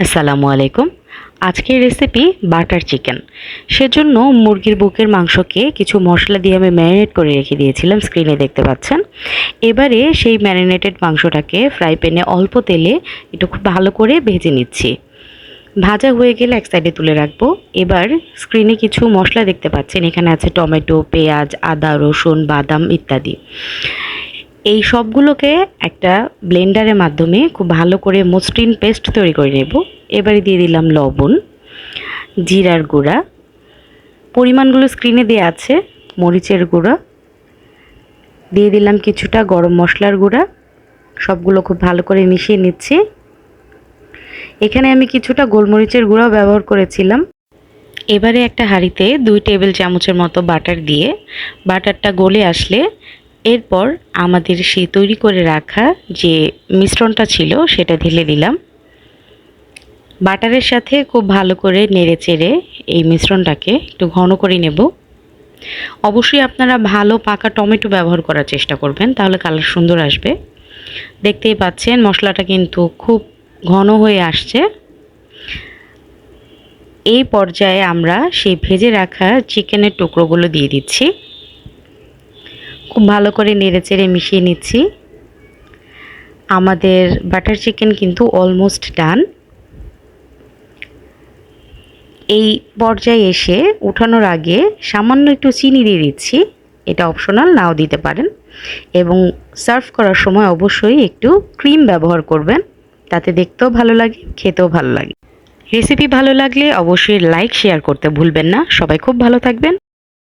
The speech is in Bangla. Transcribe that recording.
আসসালামু আলাইকুম। আজকের রেসিপি বাটার চিকেন। সেজন্য মুরগির বুকের মাংসকে কিছু মশলা দিয়ে আমি ম্যারিনেট করে রেখে দিয়েছিলাম স্ক্রিনে দেখতে পাচ্ছেন। এবারে সেই ম্যারিনেটেড মাংসটাকে ফ্রাই প্যানে অল্প তেলে একটু খুব ভালো করে ভেজে নিচ্ছি। ভাজা হয়ে গেলে এক সাইডে তুলে রাখব। এবার স্ক্রিনে কিছু মশলা দেখতে পাচ্ছেন। এখানে আছে টমেটো, পেঁয়াজ, আদা, রসুন, বাদাম ইত্যাদি। এই সবগুলোকে একটা ব্লেন্ডারের মাধ্যমে খুব ভালো করে মসৃণ পেস্ট তৈরি করে নেব। এবারে দিয়ে দিলাম লবণ, জিরার গুঁড়া, পরিমাণগুলো স্ক্রিনে দেওয়া আছে, মরিচের গুঁড়া, দিয়ে দিলাম কিছুটা গরম মশলার গুঁড়া, সবগুলো খুব ভালো করে মিশিয়ে নিচ্ছি। এখানে আমি কিছুটা গোলমরিচের গুঁড়াও ব্যবহার করেছিলাম। এবারে একটা হাঁড়িতে দুই টেবিল চামচের মতো বাটার দিয়ে বাটারটা গলে আসলে এরপর আমাদের সেই তৈরি করে রাখা যে মিশ্রণটা ছিল, সেটা ঢেলে দিলাম। বাটারের সাথে খুব ভালো করে নেড়ে চেড়ে এই মিশ্রণটাকে একটু ঘন করে নেব। অবশ্যই আপনারা ভালো পাকা টমেটো ব্যবহার করার চেষ্টা করবেন, তাহলে কালার সুন্দর আসবে। দেখতেই পাচ্ছেন, মশলাটা কিন্তু খুব ঘন হয়ে আসছে। এই পর্যায়ে আমরা সেই ভেজে রাখা চিকেনের টুকরোগুলো দিয়ে দিচ্ছি। খুব ভালো করে নেড়েচেড়ে মিশিয়ে নিচ্ছি। আমাদের বাটার চিকেন কিন্তু অলমোস্ট ডান এই পর্যায়ে এসে উঠানোর আগে সামান্য একটু চিনি দিয়ে দিচ্ছি। এটা অপশনাল নাও দিতে পারেন। এবং সার্ভ করার সময় অবশ্যই একটু ক্রিম ব্যবহার করবেন। তাতে দেখতেও ভালো লাগে, খেতেও ভালো লাগে। রেসিপি ভালো লাগলে অবশ্যই লাইক শেয়ার করতে ভুলবেন না। সবাই খুব ভালো থাকবেন।